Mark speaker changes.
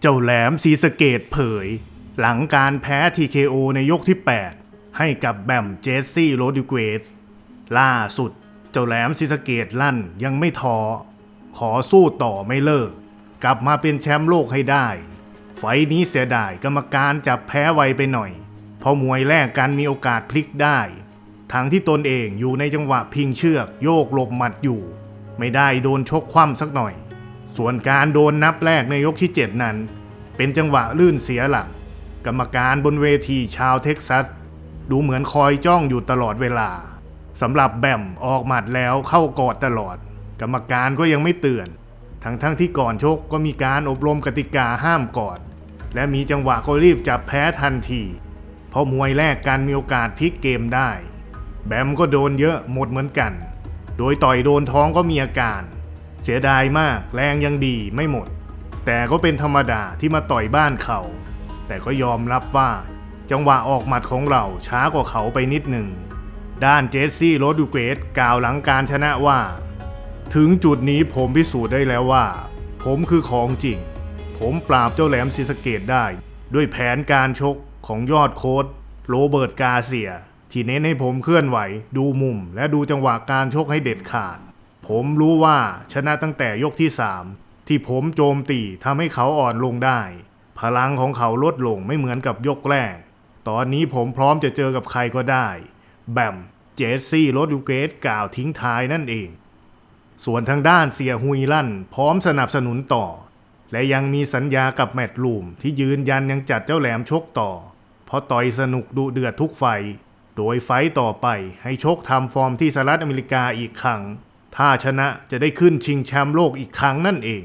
Speaker 1: เจ้าแหลมศรีสเกดเผย หลังการแพ้ TKO ในยกที่ 8 ให้กับแบมเจสซี่โรดิเกสล่าสุด เจ้าแหลมศรีสเกดลั่นยังไม่ท้อขอสู้ต่อไม่เลิก กลับมาเป็นแชมป์โลกให้ได้ ไฟท์นี้เสียดายกรรมการจับแพ้ไวไปหน่อยพราะมวยแรกกันมีโอกาสพลิกได้ทั้งที่ตนเองอยู่ในจังหวะพิงเชือกโยกหลบหมัดอยู่ ไม่ได้โดนชกคว่ำสักหน่อย ส่วนการโดนนับแรกในยกที่ 7 นั้น เป็นจังหวะลื่นเสียหลัก กรรมการบนเวทีชาวเท็กซัส ดูเหมือนคอยจ้องอยู่ตลอดเวลาสำหรับแบมออกหมัดแล้วเข้ากอดตลอด กรรมการก็ยังไม่เตือน ทั้งทั้งๆที่ก่อนชกก็มีการอบรมกติกาห้ามกอด และมีจังหวะก็รีบจับแพ้ทันที เพราะมวยแรกกันมีโอกาสพลิกเกมได้ แบมก็โดนเยอะหมดเหมือนกัน โดยต่อยโดนท้องก็มีอาการ เสียดายมากแรงยังดีไม่หมด แต่ก็เป็นธรรมดาที่มาต่อยบ้านเขา แต่ก็ยอมรับว่า จังหวะออกหมัดของเราช้ากว่าเขาไปนิดหนึ่ง ด้านเจสซี่โรดูเกตกล่าวหลังการชนะว่า ถึงจุดนี้ผมพิสูจน์ได้แล้วว่า ผมคือของจริง ผมปราบเจ้าแหลมศรีสเกตได้ ด้วยแผนการชกของยอดโค้ดโรเบิร์ตกาเซีย ที่เน้นให้ผมเคลื่อนไหว ดูมุม และดูจังหวะการชกให้เด็ดขาด ผมรู้ว่าชนะตั้งแต่ยกที่3ที่ผมโจมตีทำให้เขาอ่อนลงได้ พลังของเขาลดลงไม่เหมือนกับยกแรก ตอนนี้ผมพร้อมจะเจอกับใครก็ได้ แบม เจสซี่โรดรูเกตกล่าวทิ้งท้ายนั่นเอง ส่วนทางด้านเสียฮุยลั่น พร้อมสนับสนุนต่อ และยังมีสัญญากับแมตต์ลูมที่ยืนยันยังจัดเจ้าแหลมชกต่อ เพราะต่อยสนุกดุเดือดทุกไฟ โดยไฟต์ต่อไปให้ชกทำฟอร์มที่สหรัฐอเมริกาอีกครั้ง ถ้าชนะจะได้ขึ้นชิงแชมป์โลกอีกครั้งนั่นเอง